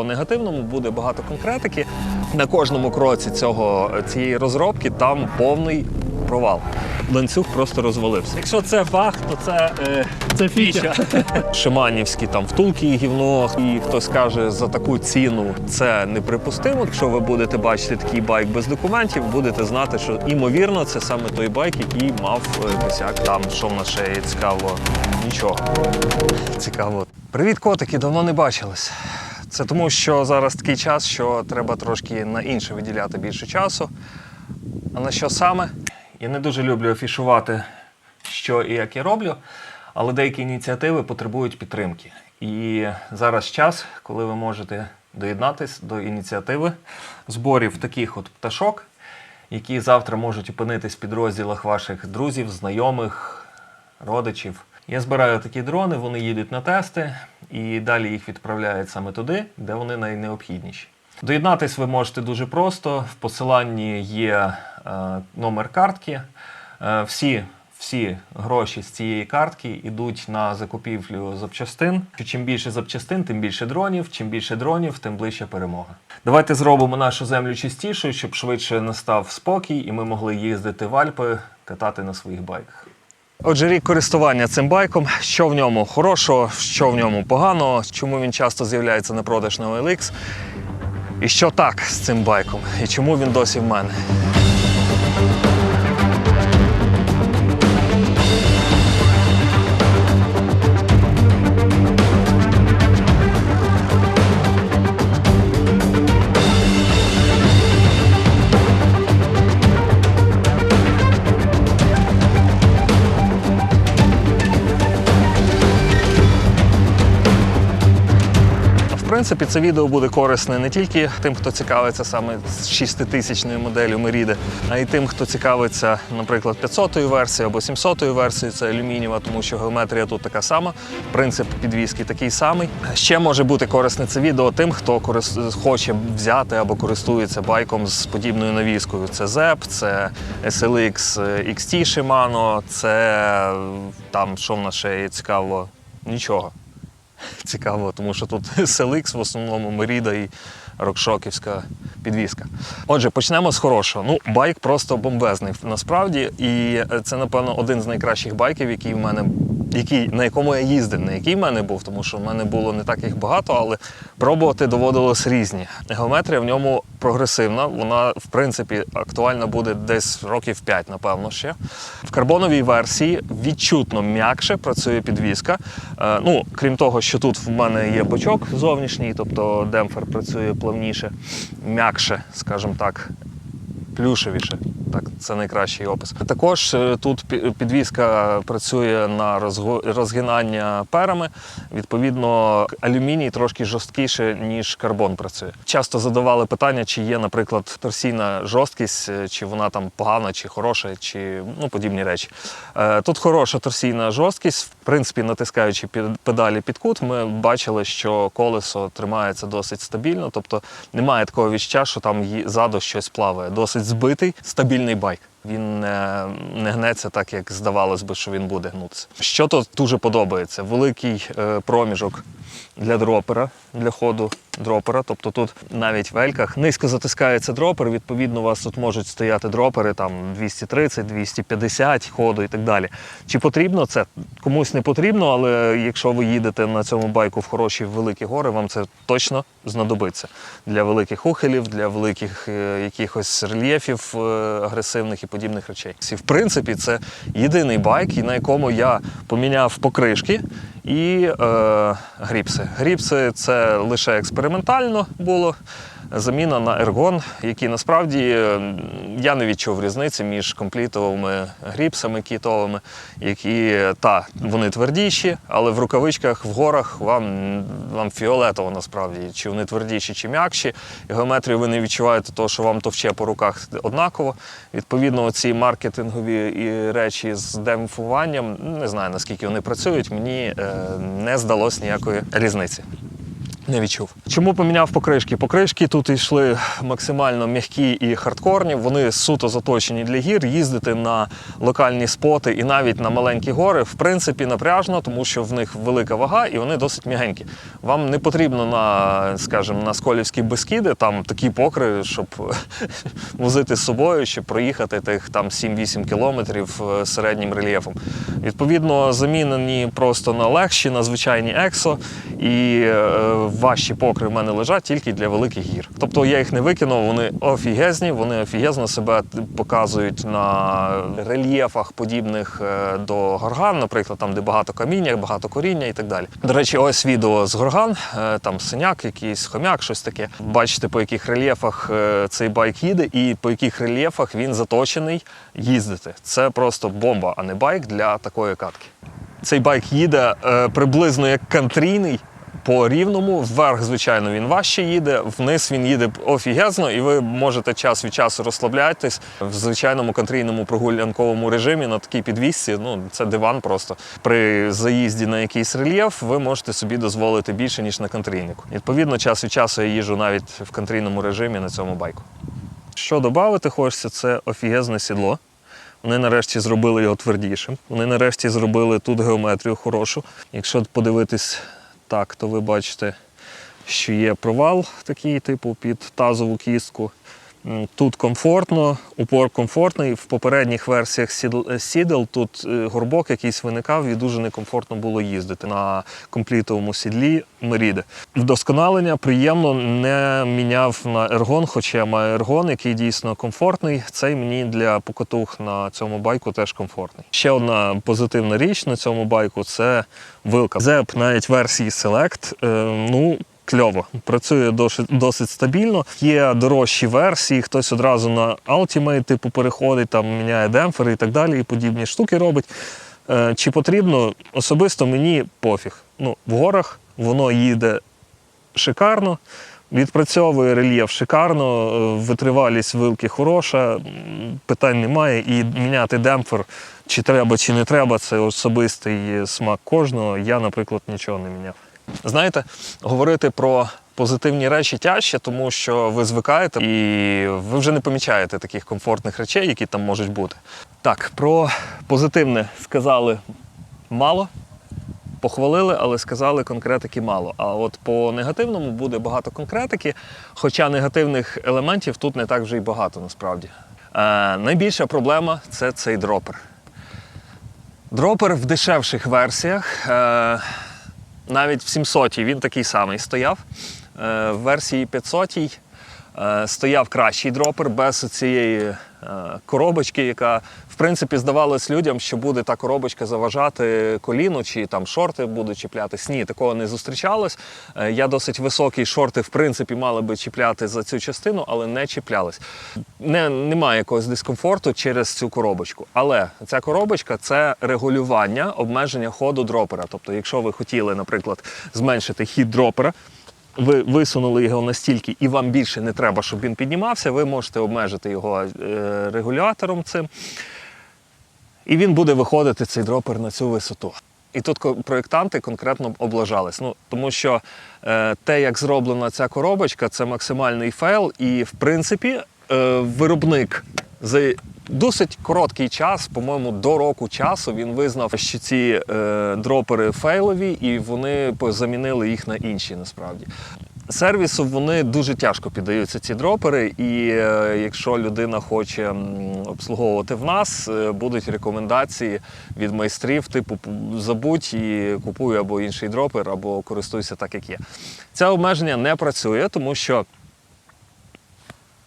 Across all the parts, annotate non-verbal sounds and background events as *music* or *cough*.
по негативному буде багато конкретики. На кожному кроці цього цієї розробки там повний провал. Ланцюг просто розвалився. Якщо це фах, то це, е, Це фіча. *laughs* Шиманівські там втулки і гівно, і хтось каже за таку ціну це неприпустимо. Якщо ви будете бачити такий байк без документів, будете знати, що імовірно це саме той байк, який мав е, косяк. Там що в нас ще є цікаво, нічого. Цікаво. Привіт, котики, давно не бачились. Це тому, що зараз такий час, що треба трошки на інше виділяти більше часу. А на що саме? Я не дуже люблю афішувати, що і як я роблю, але деякі ініціативи потребують підтримки. І зараз час, коли ви можете доєднатись до ініціативи зборів таких от пташок, які завтра можуть опинитись в підрозділах ваших друзів, знайомих, родичів. Я збираю такі дрони, вони їдуть на тести, і далі їх відправляють саме туди, де вони найнеобхідніші. Доєднатись ви можете дуже просто. В посиланні є е, номер картки. Е, всі, всі гроші з цієї картки йдуть на закупівлю запчастин. Чим більше запчастин, тим більше дронів. Чим більше дронів, тим ближче перемога. Давайте зробимо нашу землю чистішою, щоб швидше настав спокій, і ми могли їздити в Альпи, катати на своїх байках. Отже, рік користування цим байком. Що в ньому хорошого, що в ньому поганого, чому він часто з'являється на продаж на OLX, і що так з цим байком, і чому він досі в мене. Принципі, це відео буде корисне не тільки тим, хто цікавиться саме з 6000 моделлю Merida, а й тим, хто цікавиться, наприклад, 500-ю версією або 700-ю версією, це алюмінієва, тому що геометрія тут така сама, принцип підвіски такий самий. Ще може бути корисне це відео тим, хто корис- хоче взяти або користується байком з подібною навіскою. Це ZEP, це SLX XT Shimano, це там, що в нас ще є цікаво, нічого *laughs* цікаво, тому що тут *laughs* SLX в основному Меріда і рокшоківська підвіска. Отже, почнемо з хорошого. Ну, байк просто бомбезний насправді, і це, напевно, один з найкращих байків, який в мене. Який, на якому я їздив, на який в мене був, тому що в мене було не так їх багато, але пробувати доводилось різні. Геометрія в ньому прогресивна, вона в принципі актуальна буде десь років 5, напевно, ще. В карбоновій версії відчутно м'якше працює підвіска. Е, ну, крім того, що тут в мене є бочок зовнішній, тобто демпфер працює плавніше, м'якше, скажімо так, плюшевіше. Так, це найкращий опис. Також е, тут пі- підвіска працює на розгинання перами. Відповідно, алюміній трошки жорсткіше, ніж карбон працює. Часто задавали питання, чи є, наприклад, торсійна жорсткість, е, чи вона там погана, чи хороша, чи ну, подібні речі. Е, Тут хороша торсійна жорсткість. Принципі, натискаючи педалі під кут, ми бачили, що колесо тримається досить стабільно, тобто немає такого відчуття, що там ззаду щось плаває. Досить збитий, стабільний байк. Він не, не гнеться так, як здавалось би, що він буде гнутися. Що тут дуже подобається? Великий е, проміжок для дропера, для ходу дропера. Тобто тут навіть в ельках низько затискається дропер. Відповідно, у вас тут можуть стояти дропери там 230, 250 ходу і так далі. Чи потрібно це? Комусь не потрібно, але якщо ви їдете на цьому байку в хороші великі гори, вам це точно знадобиться для великих ухилів, для великих е, якихось рельєфів е, агресивних і подібних речей. І в принципі, це єдиний байк, на якому я поміняв покришки і е, гріпси. Гріпси це лише експериментально було. Заміна на ергон, які насправді е, я не відчув різниці між комплітовими гріпсами кітовими, які та вони твердіші, але в рукавичках в горах вам, вам фіолетово насправді, чи вони твердіші, чи м'якші. Геометрію ви не відчуваєте того, що вам товче по руках однаково. Відповідно, ці маркетингові і речі з демпфуванням, не знаю наскільки вони працюють, мені е, не здалось ніякої різниці. Не відчув. Чому поміняв покришки? Покришки тут йшли максимально м'які і хардкорні. Вони суто заточені для гір. Їздити на локальні споти і навіть на маленькі гори, в принципі, напряжно, тому що в них велика вага і вони досить м'ягенькі. Вам не потрібно на, скажімо, на сколівські безкіди, там такі покри, щоб *laughs* возити з собою, щоб проїхати тих там 7-8 кілометрів е, середнім рельєфом. Відповідно, замінені просто на легші, на звичайні ексо, і важчі покри в мене лежать тільки для великих гір. Тобто я їх не викинув, вони офігезні, вони офігезно себе показують на рельєфах, подібних е, до горган, наприклад, там, де багато каміння, багато коріння і так далі. До речі, ось відео з горган, е, там синяк, якийсь хомяк, щось таке. Бачите, по яких рельєфах е, цей байк їде і по яких рельєфах він заточений їздити. Це просто бомба, а не байк для такої катки. Цей байк їде е, приблизно як кантрійний. По рівному, вверх, звичайно, він важче їде, вниз він їде офігезно, і ви можете час від часу розслаблятись в звичайному контрійному прогулянковому режимі на такій підвісці. Ну, це диван просто. При заїзді на якийсь рельєф ви можете собі дозволити більше, ніж на контрійнику. Відповідно, час від часу я їжджу навіть в контрійному режимі на цьому байку. Що додати хочеться, це офігезне сідло. Вони нарешті зробили його твердішим. Вони нарешті зробили тут геометрію хорошу. Якщо подивитись так, то ви бачите, що є провал такий, типу, під тазову кістку. Тут комфортно, упор комфортний. В попередніх версіях сідел тут е, горбок якийсь виникав і дуже некомфортно було їздити на комплітовому сідлі Меріди. Вдосконалення приємно не міняв на ергон, хоча я маю ергон, який дійсно комфортний. Цей мені для покатух на цьому байку теж комфортний. Ще одна позитивна річ на цьому байку це вилка. Зеп навіть версії Select. е, ну, кльово. Працює досить, стабільно. Є дорожчі версії, хтось одразу на Ultimate типу переходить, там міняє демпфери і так далі, і подібні штуки робить. Е, Чи потрібно? Особисто мені пофіг. Ну, в горах воно їде шикарно, відпрацьовує рельєф шикарно, е, витривалість вилки хороша, питань немає. І міняти демпфер, чи треба, чи не треба, це особистий смак кожного. Я, наприклад, нічого не міняв. Знаєте, говорити про позитивні речі тяжче, тому що ви звикаєте і ви вже не помічаєте таких комфортних речей, які там можуть бути. Так, про позитивне сказали мало. Похвалили, але сказали конкретики мало. А от по негативному буде багато конкретики, хоча негативних елементів тут не так вже й багато насправді. Е, найбільша проблема це цей дропер. Дропер в дешевших версіях, е, навіть в 700 він такий самий стояв. Е, в версії 500 е, стояв кращий дропер без цієї коробочки, яка в принципі здавалось людям, що буде та коробочка заважати коліну, чи там шорти будуть чіплятись. Ні, такого не зустрічалось. Е, Я досить високий, шорти в принципі мали би чіпляти за цю частину, але не чіплялись. Не, немає якогось дискомфорту через цю коробочку. Але ця коробочка це регулювання обмеження ходу дропера. Тобто, якщо ви хотіли, наприклад, зменшити хід дропера, ви висунули його настільки, і вам більше не треба, щоб він піднімався, ви можете обмежити його е, регулятором цим. І він буде виходити цей дропер на цю висоту. І тут проєктанти конкретно облажались. Ну, тому що е, те, як зроблена ця коробочка, це максимальний фейл. І, в принципі, виробник за досить короткий час, по-моєму, до року часу, він визнав, що ці е, дропери фейлові, і вони замінили їх на інші насправді. Сервісу вони дуже тяжко піддаються ці дропери, і е, якщо людина хоче обслуговувати в нас, е, будуть рекомендації від майстрів, типу забудь і купуй або інший дропер, або користуйся так, як є. Це обмеження не працює, тому що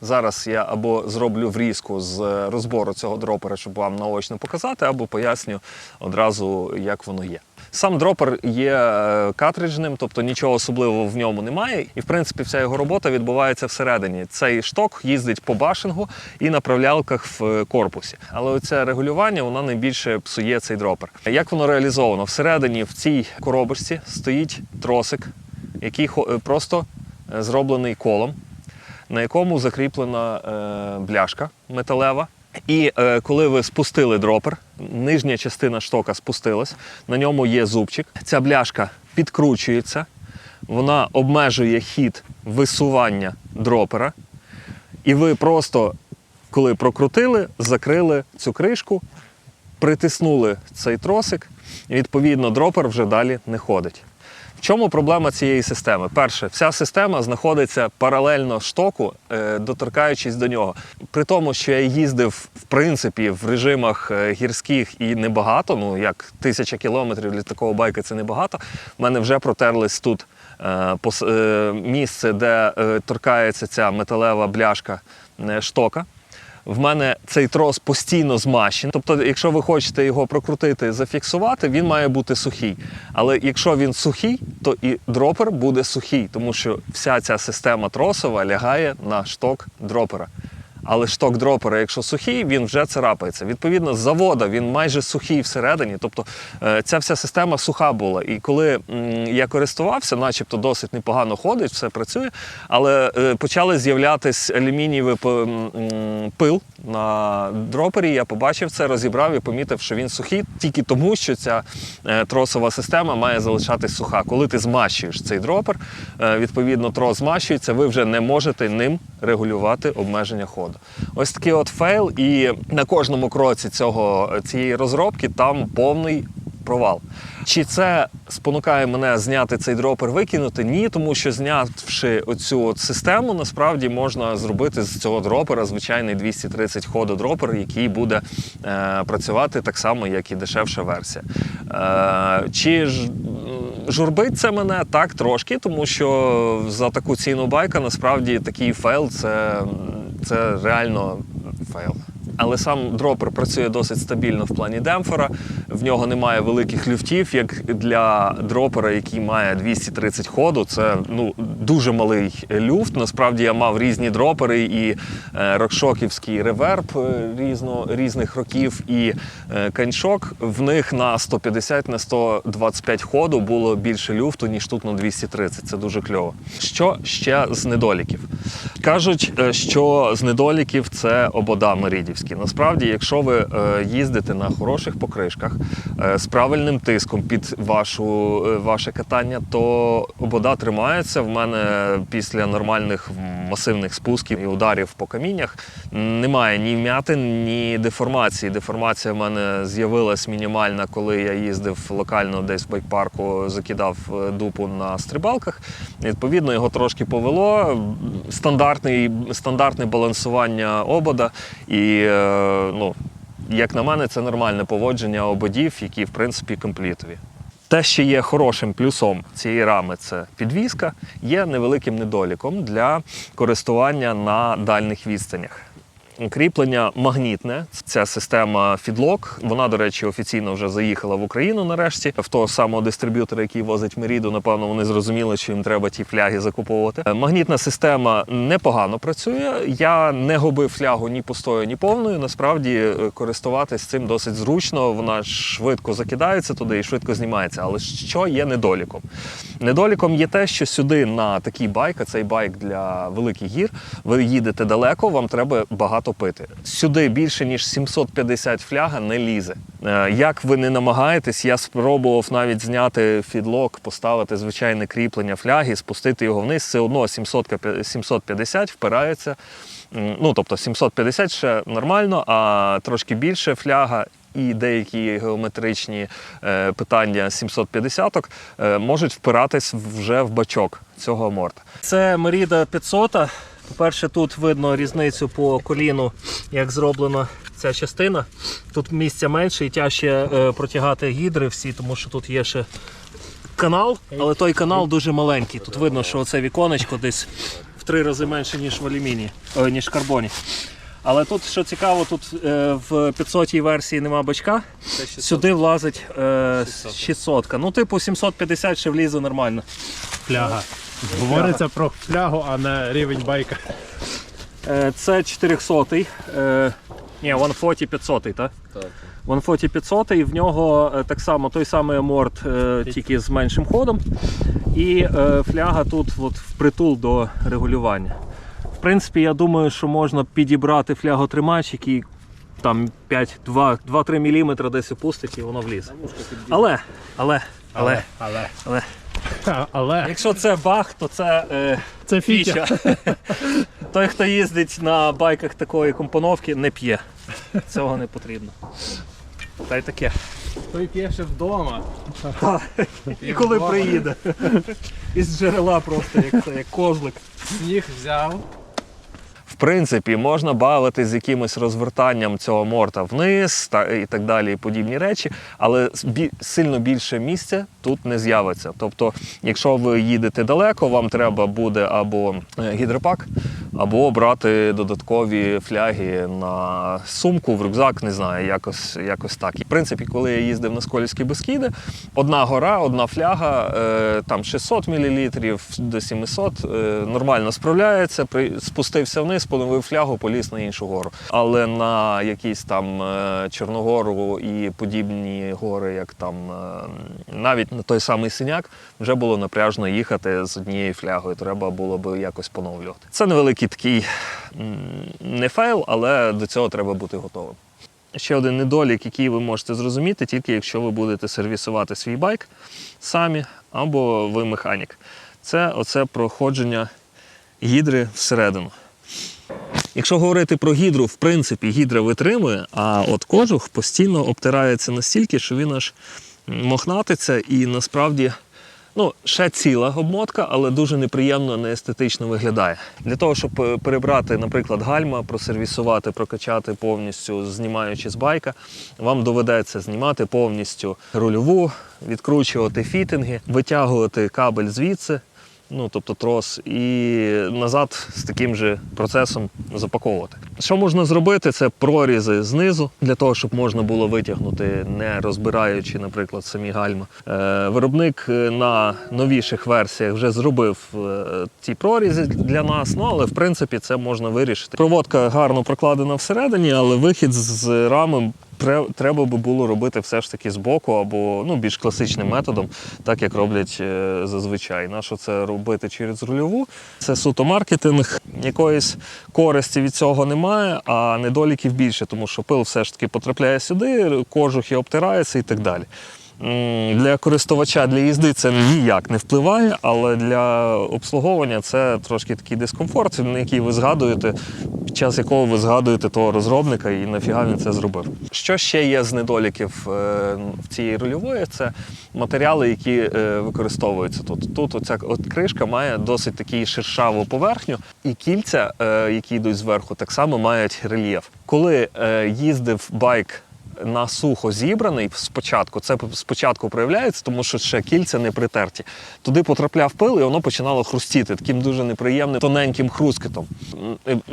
Зараз я або зроблю врізку з е, розбору цього дропера, щоб вам наочно показати, або поясню одразу, як воно є. Сам дропер є е, картриджним, тобто нічого особливого в ньому немає. І в принципі вся його робота відбувається всередині. Цей шток їздить по башингу і направлялках в е, корпусі. Але оце регулювання воно найбільше псує цей дропер. Як воно реалізовано? Всередині в цій коробочці стоїть тросик, який просто зроблений колом на якому закріплена е, бляшка металева. І е, коли ви спустили дропер, нижня частина штока спустилась, на ньому є зубчик. Ця бляшка підкручується, вона обмежує хід висування дропера. І ви просто, коли прокрутили, закрили цю кришку, притиснули цей тросик, і відповідно дропер вже далі не ходить. Чому проблема цієї системи? Перше, вся система знаходиться паралельно штоку, е, доторкаючись до нього. При тому, що я їздив в принципі в режимах е, гірських і небагато, ну як тисяча кілометрів для такого байка це небагато. В мене вже протерлись тут е, місце, де торкається ця металева бляшка штока. В мене цей трос постійно змащений. Тобто, якщо ви хочете його прокрутити, зафіксувати, він має бути сухий. Але якщо він сухий, то і дропер буде сухий, тому що вся ця система тросова лягає на шток дропера. Але шток дропера, якщо сухий, він вже царапається. Відповідно, з завода він майже сухий всередині. Тобто е, ця вся система суха була. І коли я користувався, начебто досить непогано ходить, все працює, але е, почали з'являтись алюмінієвий пил на дропері. Я побачив це, розібрав і помітив, що він сухий тільки тому, що ця е, тросова система має залишатись суха. Коли ти змащуєш цей дропер, відповідно, трос змащується, ви вже не можете ним регулювати обмеження ходу. Ось такий от фейл, і на кожному кроці цього цієї розробки там повний провал. Чи це спонукає мене зняти цей дропер, викинути? Ні, тому що знявши оцю от систему, насправді можна зробити з цього дропера звичайний 230 ходу дропер, який буде е, працювати так само, як і дешевша версія. Е, чи ж журбить це мене так трошки, тому що за таку ціну байка насправді такий фейл це, це реально фейл. Але сам дропер працює досить стабільно в плані демпфера. В нього немає великих люфтів, як для дропера, який має 230 ходу. Це ну дуже малий люфт. Насправді я мав різні дропери, і е, рокшоківський реверб е, різно, різних років, і е, каньшок. В них на 150 на 125 ходу було більше люфту, ніж тут на 230. Це дуже кльово. Що ще з недоліків? Кажуть, що з недоліків це обода меридівські. Насправді, якщо ви їздите на хороших покришках з правильним тиском під вашу, ваше катання, то обода тримається. В мене після нормальних масивних спусків і ударів по каміннях немає ні вмятин, ні деформації. Деформація в мене з'явилась мінімальна, коли я їздив локально десь в байкпарку, закидав е, дупу на стрибалках. Відповідно, його трошки повело. Стандартний, стандартне балансування обода. І е, ну, як на мене, це нормальне поводження ободів, які в принципі комплітові. Те, що є хорошим плюсом цієї рами, це підвізка, є невеликим недоліком для користування на дальних відстанях. Кріплення магнітне. Ця система Фідлок. Вона, до речі, офіційно вже заїхала в Україну нарешті. В того самого дистриб'ютора, який возить Меріду, напевно, вони зрозуміли, що їм треба ті фляги закуповувати. Е, Магнітна система непогано працює. Я не губив флягу ні пустою, ні повною. Насправді е, користуватись цим досить зручно. Вона швидко закидається туди і швидко знімається. Але що є недоліком? Недоліком є те, що сюди на такий байк, а цей байк для великих гір, ви їдете далеко, вам треба багато пити. Сюди більше ніж 750 фляга не лізе. Е, Як ви не намагаєтесь, я спробував навіть зняти фідлок, поставити звичайне кріплення фляги, спустити його вниз. Все одно 700, 750 впирається. Ну, тобто 750 ще нормально, а трошки більше фляга і деякі геометричні е, питання 750 е, можуть впиратись вже в бачок цього аморта. Це Merida 500. По-перше, тут видно різницю по коліну, як зроблена ця частина. Тут місця менше і тяжче е, протягати гідри всі, тому що тут є ще канал, але той канал дуже маленький. Тут видно, що це віконечко десь в три рази менше, ніж в алюмінії, е, ніж в карбоні. Але тут, що цікаво, тут е, в 500 версії нема бачка. Сюди влазить е, 600. Ну, типу, 750 ще влізе нормально. Фляга. Говориться про флягу, а не рівень байка. Е, Це 400 е, ні, 140 500 так? Так. 140 500 і в нього е, так само той самий аморт, е, тільки з меншим ходом. І е, фляга тут от, впритул до регулювання. В принципі, я думаю, що можна підібрати фляготримач, який там 5-2-3 мм десь опустить і воно влізе. Але, але, але, але. але Але Якщо це баг, то це е, це фіча. фіча. *laughs* Той, хто їздить на байках такої компоновки, не п'є. Цього не потрібно. Та й таке. Той п'є ще вдома. *laughs* І коли приїде. Із джерела просто, як, це, як козлик. Сніг взяв. Принципі, можна бавити з якимось розвертанням цього морта вниз та і так далі, і подібні речі, але сильно більше місця тут не з'явиться. Тобто, якщо ви їдете далеко, вам треба буде або е, гідропак, або брати додаткові фляги на сумку, в рюкзак, не знаю, якось, якось так. І в принципі, коли я їздив на Сколівські Бескіди, одна гора, одна фляга, е, там 600 мл до 700 е, нормально справляється. Спустився вниз, поновив флягу, поліз на іншу гору. Але на якісь там е, Чорногору і подібні гори, як там навіть на той самий синяк, вже було напряжно їхати з однією флягою. Треба було би якось поновлювати. Це невеликий такий не фейл, але до цього треба бути готовим. Ще один недолік, який ви можете зрозуміти, тільки якщо ви будете сервісувати свій байк самі або ви механік. Це оце проходження гідри всередину. Якщо говорити про гідру, в принципі, гідра витримує, а от кожух постійно обтирається настільки, що він аж мохнатиться і насправді. Ну, ще ціла обмотка, але дуже неприємно, неестетично виглядає. Для того, щоб е, перебрати, наприклад, гальма, просервісувати, прокачати повністю, знімаючи з байка, вам доведеться знімати повністю рульову, відкручувати фітинги, витягувати кабель звідси, ну тобто трос, і назад з таким же процесом запаковувати. Що можна зробити? Це прорізи знизу для того, щоб можна було витягнути, не розбираючи, наприклад, самі гальма. Е, виробник е, на новіших версіях вже зробив е, ті прорізи для нас, ну але в принципі це можна вирішити. Проводка гарно прокладена всередині, але вихід з рами Треба би було робити все ж таки з боку або ну, більш класичним методом, так як роблять е, зазвичай. Нащо це робити через рульову? Це суто маркетинг. Якоїсь користі від цього немає, а недоліків більше, тому що пил все ж таки потрапляє сюди, кожухи обтираються і так далі. Для користувача для їзди це ніяк не впливає, але для обслуговування це трошки такий дискомфорт, який ви згадуєте, під час якого ви згадуєте того розробника і нафіга він це зробив. Що ще є з недоліків е, в цієї рульової? Це матеріали, які е, використовуються тут. Тут оця от кришка має досить таку шершаву поверхню, і кільця, е, які йдуть зверху, так само мають рельєф. Коли їздив байк на сухо зібраний спочатку, це спочатку проявляється, тому що ще кільця не притерті. Туди потрапляв пил, і воно починало хрустіти таким дуже неприємним тоненьким хрускітом.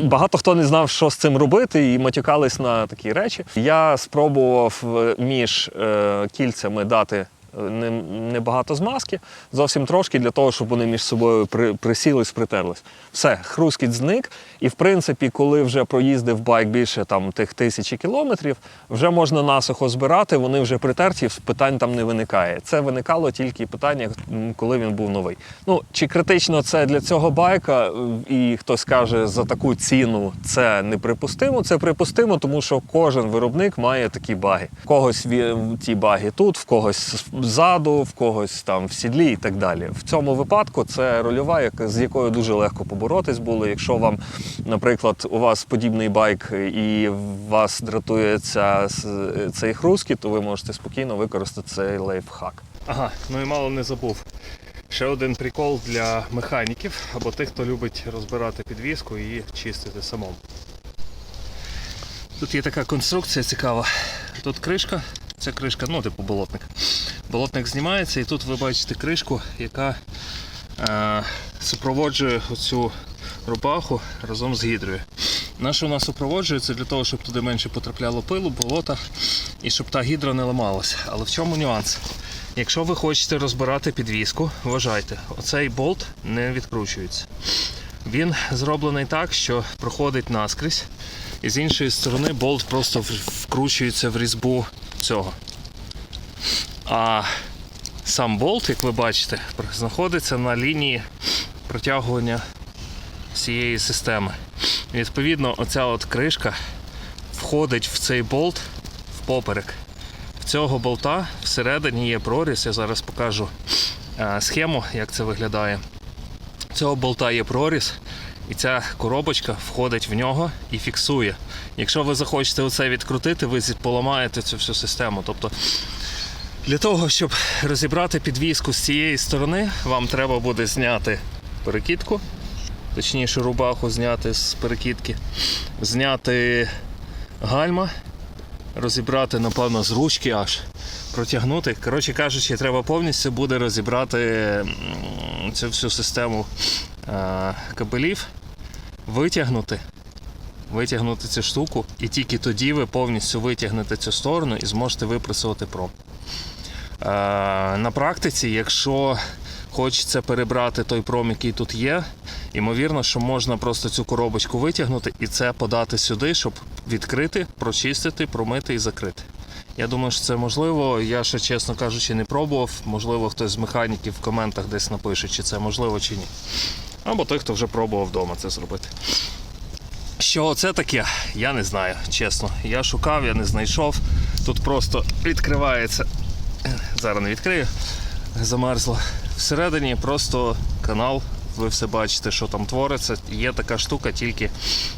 Багато хто не знав, що з цим робити, і матюкались на такі речі. Я спробував е, між е, кільцями дати. Е, не- Небагато змазки, зовсім трошки для того, щоб вони між собою при, присілись, притерлись. Все, хрускіт зник. І в принципі, коли вже проїздив байк більше там тих тисячі кілометрів, вже можна насухо збирати, вони вже притерті, питань там не виникає. Це виникало тільки питання, коли він був новий. Ну чи критично це для цього байка, і хтось каже, за таку ціну це неприпустимо. Це припустимо, тому що кожен виробник має такі баги. В когось ті баги тут, в когось ззаду, в когось там в сідлі і так далі. В цьому випадку це рольова, з якою дуже легко поборотись було. Якщо вам, наприклад, у вас подібний байк і вас дратує ця, с- цей хрускіт, то ви можете спокійно використати цей лайфхак. Ага, ну і мало не забув. Ще один прикол для механіків або тих, хто любить розбирати підвіску і чистити самому. Тут є така конструкція цікава. Тут кришка, це кришка, ну, типу болотник. Болотник знімається і тут ви бачите кришку, яка е, супроводжує оцю рубаху разом з гідрою. Наша вона супроводжує це для того, щоб туди менше потрапляло пилу, болота і щоб та гідра не ламалася. Але в чому нюанс? Якщо ви хочете розбирати підвіску, вважайте, оцей болт не відкручується. Він зроблений так, що проходить наскрізь, і з іншої сторони болт просто вкручується в різьбу цього. А сам болт, як ви бачите, знаходиться на лінії протягування всієї системи. І, Відповідно, оця от кришка входить в цей болт впоперек. В цього болта всередині є проріз, я зараз покажу е, схему, як це виглядає. Цього болта є проріз, і ця коробочка входить в нього і фіксує. Якщо ви захочете оце відкрутити, ви поламаєте цю всю систему. Тобто для того, щоб розібрати підвіску з цієї сторони, вам треба буде зняти перекидку, точніше рубаху зняти з перекидки, зняти гальма, розібрати, напевно, з ручки аж, протягнути. Коротше кажучи, треба повністю буде розібрати цю всю систему е, кабелів, витягнути. Витягнути цю штуку, і тільки тоді ви повністю витягнете цю сторону і зможете випресувати проб. Е, на практиці, якщо хочеться перебрати той пром, який тут є, ймовірно, що можна просто цю коробочку витягнути і це подати сюди, щоб відкрити, прочистити, промити і закрити. Я думаю, що це можливо. Я ще, чесно кажучи, не пробував. Можливо, хтось з механіків в коментах десь напише, чи це можливо, чи ні. Або той, хто вже пробував вдома це зробити. Що це таке, я не знаю, чесно. Я шукав, я не знайшов. Тут просто відкривається. Зараз не відкрию, замерзло. Всередині просто канал. Ви все бачите, що там твориться. Є така штука тільки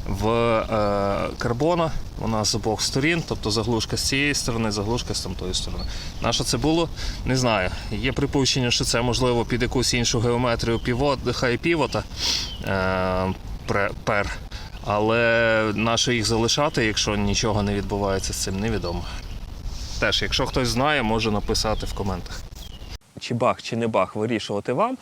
в е, карбона. Вона з обох сторін, тобто заглушка з цієї сторони, заглушка з тамтої сторони. На що це було? Не знаю. Є припущення, що це можливо під якусь іншу геометрію півот, хай півота е, пер. Але наше їх залишати, якщо нічого не відбувається з цим, невідомо. Теж, якщо хтось знає, може написати в коментах. Чи бах, чи не бах, вирішувати вам.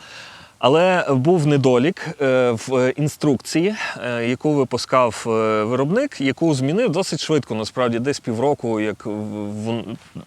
Але був недолік е, в інструкції, е, яку випускав е, виробник, яку змінив досить швидко. Насправді, десь півроку, як в-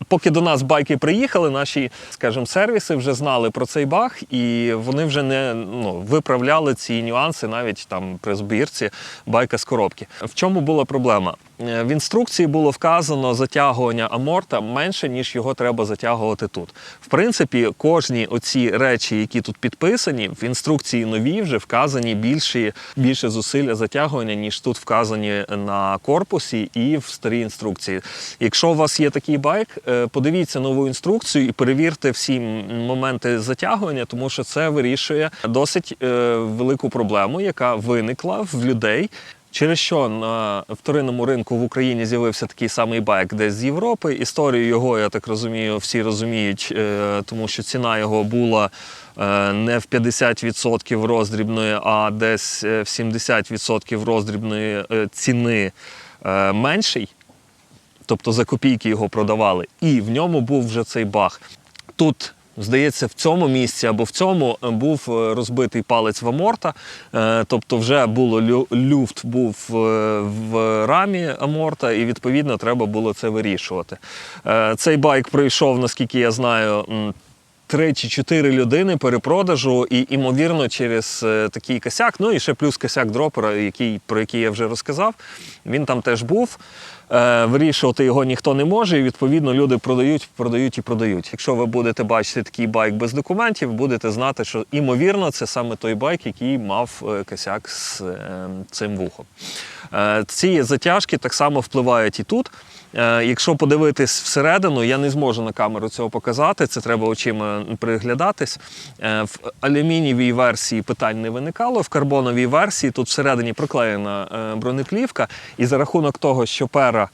поки до нас байки приїхали, наші, скажімо, сервіси вже знали про цей баг, і вони вже не ну, виправляли ці нюанси навіть там при збірці байка з коробки. В чому була проблема? Е, В інструкції було вказано затягування аморта менше, ніж його треба затягувати тут. В принципі, кожні оці речі, які тут підписані, в інструкції нові вже вказані більші, більше зусилля затягування, ніж тут вказані на корпусі і в старій інструкції. Якщо у вас є такий байк, е, подивіться нову інструкцію і перевірте всі моменти затягування, тому що це вирішує досить е, велику проблему, яка виникла в людей. Через що на вторинному ринку в Україні з'явився такий самий байк десь з Європи. Історію його, я так розумію, всі розуміють, е, тому що ціна його була е, не в 50% роздрібної, а десь е, в 70% роздрібної ціни менший. Тобто за копійки його продавали. І в ньому був вже цей баг. Тут, здається, в цьому місці або в цьому е, був е, розбитий палець в аморта. Е, Тобто, вже було люфт був в рамі аморта, і відповідно треба було це вирішувати. Цей байк пройшов, наскільки я знаю. М, Три чи чотири людини перепродажу, і імовірно через е, такий косяк, ну і ще плюс косяк дропера, який, про який я вже розказав. Він там теж був. Е, вирішувати його ніхто не може, і відповідно люди продають, продають і продають. Якщо ви будете бачити такий байк без документів, будете знати, що імовірно це саме той байк, який мав е, косяк з цим вухом. Ці затяжки так само впливають і тут. Е, Якщо подивитись всередину, я не зможу на камеру цього показати, це треба очима приглядатись. Е, В алюмінієвій версії питань не виникало, в карбоновій версії тут всередині проклеєна е, бронеплівка, і за рахунок того, що пера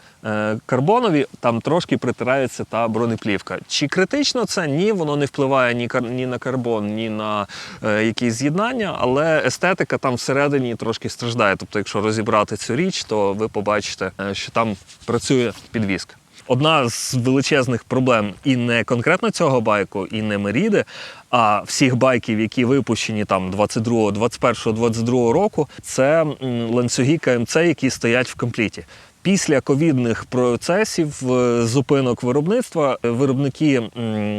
карбонові, там трошки притирається та бронеплівка. Чи критично це? Ні, воно не впливає ні, ні на карбон, ні на якісь з'єднання, але естетика там всередині трошки страждає. Тобто, якщо розібрати цю річ, то ви побачите, що там працює підвізка. Одна з величезних проблем і не конкретно цього байку, і не Меріди, а всіх байків, які випущені там 22, 21, 22 року, це ланцюги КМЦ, які стоять в компліті. Після ковідних процесів е, зупинок виробництва е, виробники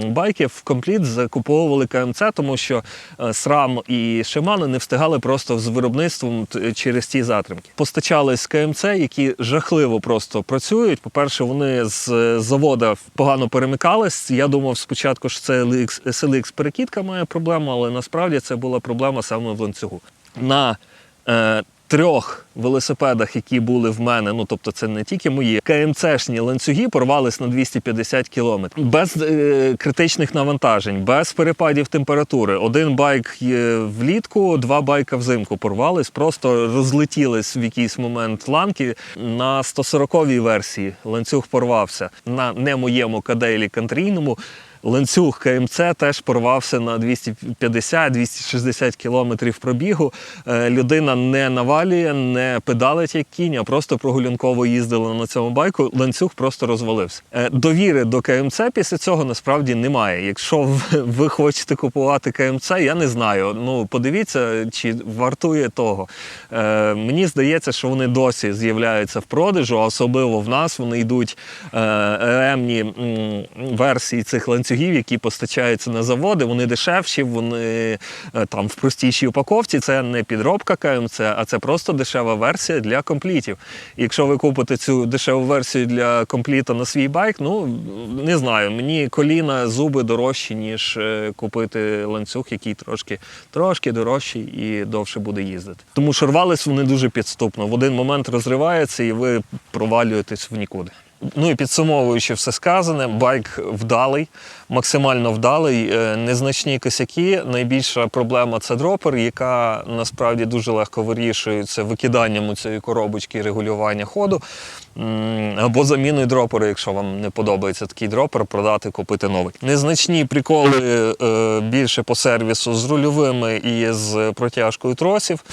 байків компліт закуповували КМЦ, тому що е, SRAM і Shimano не встигали просто з виробництвом через ті затримки. Постачались КМЦ, які жахливо просто працюють. По-перше, вони з завода погано перемикались. Я думав спочатку, що це LX, SLX перекидка має проблему, але насправді це була проблема саме в ланцюгу. На е, трьох велосипедах, які були в мене, ну тобто це не тільки мої, КМЦшні ланцюги порвались на 250 кілометрів. Без е, критичних навантажень, без перепадів температури. Один байк влітку, два байка взимку порвались, просто розлетілись в якийсь момент ланки. На 140-й версії ланцюг порвався. На не моєму каделі кантрійному Ланцюг КМЦ теж порвався на 250-260 кілометрів пробігу. Е, Людина не навалює, не педалить як кінь, а просто прогулянково їздила на цьому байку. Ланцюг просто розвалився. Е, Довіри до КМЦ після цього насправді немає. Якщо ви- хочете купувати КМЦ, я не знаю. Ну подивіться, чи вартує того. Е, Мені здається, що вони досі з'являються в продажу, особливо в нас вони йдуть ремні версії цих ланцюгів, які постачаються на заводи. Вони дешевші, вони е, там в простішій упаковці. Це не підробка КМЦ, а це просто дешева версія для комплітів. Якщо ви купите цю дешеву версію для компліта на свій байк, ну не знаю, мені коліна, зуби дорожчі, ніж е, купити ланцюг, який трошки, трошки дорожчий і довше буде їздити. Тому що рвались вони дуже підступно. В один момент розривається і ви провалюєтесь в нікуди. Ну і підсумовуючи все сказане, байк вдалий, максимально вдалий, е, незначні косяки. Найбільша проблема це дропер, яка насправді дуже легко вирішується викиданням у цієї коробочки і регулювання ходу. Або заміною дропера, якщо вам не подобається такий дропер, продати, купити новий. Незначні приколи е, більше по сервісу з рульовими і з протяжкою тросів,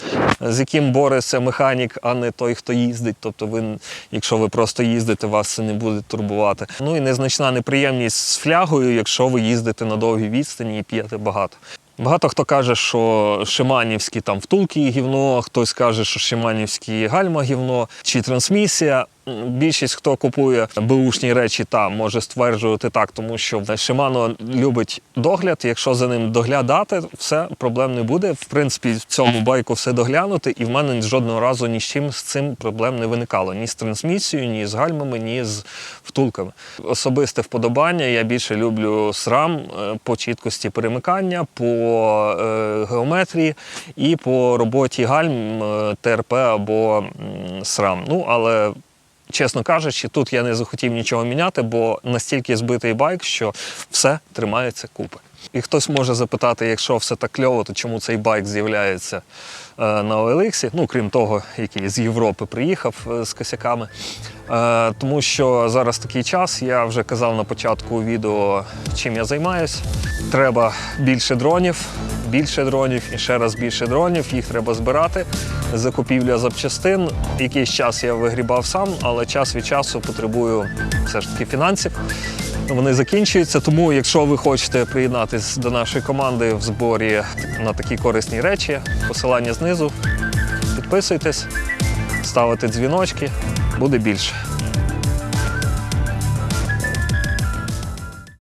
з яким бореться механік, а не той, хто їздить. Тобто, ви, якщо ви просто їздите, вас це не буде турбувати. Ну і незначна неприємність з флягою, якщо ви їздите на довгій відстані і п'єте багато. Багато хто каже, що шиманівські там втулки гівно, хтось каже, що шиманівські гальма гівно чи трансмісія. Більшість, хто купує беушні речі, та може стверджувати так, тому що Shimano любить догляд. Якщо за ним доглядати, все проблем не буде. В принципі, в цьому байку все доглянути, і в мене жодного разу ні з чим з цим проблем не виникало. Ні з трансмісією, ні з гальмами, ні з втулками. Особисте вподобання. Я більше люблю SRAM е, по чіткості перемикання, по е, геометрії і по роботі гальм е, ТРП або м, SRAM. Ну, але Чесно кажучи, тут я не захотів нічого міняти, бо настільки збитий байк, що все тримається купи. І хтось може запитати, якщо все так кльово, то чому цей байк з'являється е, на OLX, ну крім того, який з Європи приїхав е, з косяками. Е, тому що зараз такий час, я вже казав на початку відео, чим я займаюсь. Треба більше дронів, більше дронів і ще раз більше дронів. Їх треба збирати. Закупівля запчастин. Якийсь час я вигрібав сам, але час від часу потребую все ж таки фінансів. Вони закінчуються, тому якщо ви хочете приєднатись до нашої команди в зборі на такі корисні речі, посилання знизу, підписуйтесь, ставите дзвіночки, буде більше.